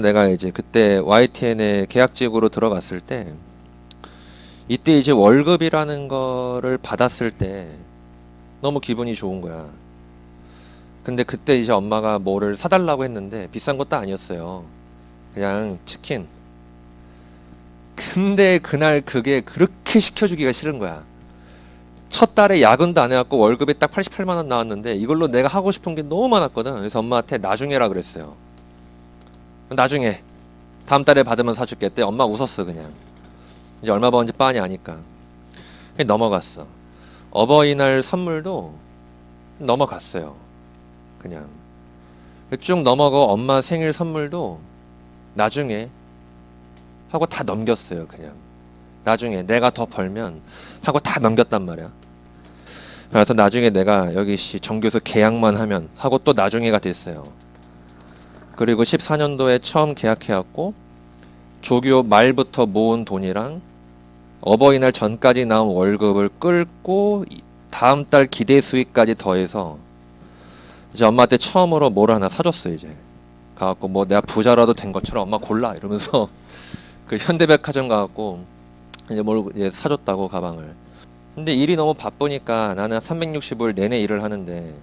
내가 이제 그때 YTN에 계약직으로 들어갔을 때 이때 이제 월급이라는 거를 받았을 때 너무 기분이 좋은 거야. 근데 그때 이제 엄마가 뭐를 사달라고 했는데 비싼 것도 아니었어요. 그냥 치킨. 근데 그날 그게 그렇게 시켜주기가 싫은 거야. 첫 달에 야근도 안 해갖고 월급이 딱 88만 원 나왔는데 이걸로 내가 하고 싶은 게 너무 많았거든. 그래서 엄마한테 나중에라 그랬어요. 나중에 다음 달에 받으면 사줄게 때 엄마 웃었어 그냥. 이제 얼마 버는지 뻔히 아니까. 그냥 넘어갔어. 어버이날 선물도 넘어갔어요. 그냥. 쭉 넘어가고 엄마 생일 선물도 나중에 하고 다 넘겼어요 그냥. 나중에 내가 더 벌면 하고 다 넘겼단 말이야. 그래서 나중에 내가 여기 씨 정교수 계약만 하면 하고 또 나중에가 됐어요. 그리고 14년도에 처음 계약해왔고 조교 말부터 모은 돈이랑 어버이날 전까지 나온 월급을 끌고 이- 다음 달 기대 수익까지 더해서 이제 엄마한테 처음으로 뭘 하나 사줬어 이제. 가갖고 뭐 내가 부자라도 된 것처럼 엄마 골라 이러면서 그 현대백화점 가갖고 이제 뭘 이제 사줬다고 가방을. 근데 일이 너무 바쁘니까 나는 365일 내내 일을 하는데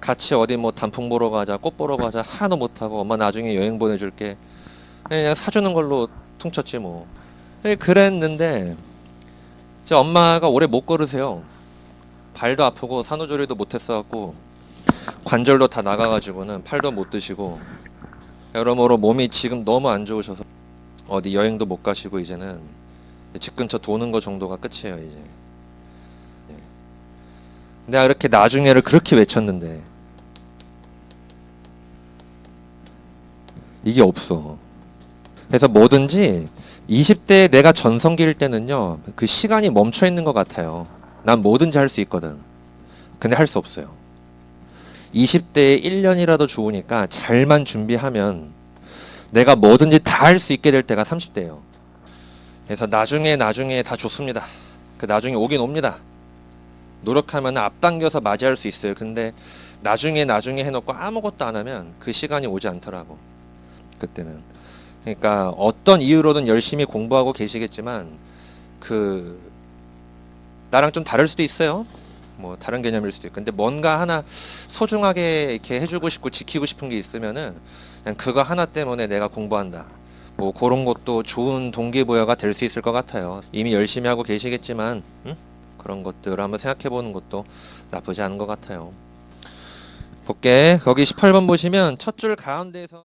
같이 어디 뭐 단풍 보러 가자 꽃 보러 가자 하나도 못하고 엄마 나중에 여행 보내줄게. 그냥 사주는 걸로 퉁쳤지 뭐. 예, 그랬는데 제 엄마가 오래 못 걸으세요. 발도 아프고 산후조리도 못했어갖고 관절도 다 나가가지고는 팔도 못 드시고 여러모로 몸이 지금 너무 안 좋으셔서 어디 여행도 못 가시고 이제는 집 근처 도는 거 정도가 끝이에요 이제. 예. 내가 이렇게 나중에를 그렇게 외쳤는데 이게 없어. 그래서 뭐든지 20대에 내가 전성기일 때는요, 그 시간이 멈춰 있는 것 같아요. 난 뭐든지 할 수 있거든. 근데 할 수 없어요. 20대에 1년이라도 좋으니까 잘만 준비하면 내가 뭐든지 다 할 수 있게 될 때가 30대예요. 그래서 나중에 나중에 다 좋습니다. 그 나중에 오긴 옵니다. 노력하면 앞당겨서 맞이할 수 있어요. 근데 나중에 나중에 해놓고 아무것도 안 하면 그 시간이 오지 않더라고. 그때는. 그러니까 어떤 이유로든 열심히 공부하고 계시겠지만 그 나랑 좀 다를 수도 있어요. 뭐 다른 개념일 수도 있고. 근데 뭔가 하나 소중하게 이렇게 해주고 싶고 지키고 싶은 게 있으면은 그냥 그거 하나 때문에 내가 공부한다. 뭐 그런 것도 좋은 동기부여가 될 수 있을 것 같아요. 이미 열심히 하고 계시겠지만 응? 그런 것들을 한번 생각해 보는 것도 나쁘지 않은 것 같아요. 볼게. 거기 18번 보시면 첫 줄 가운데에서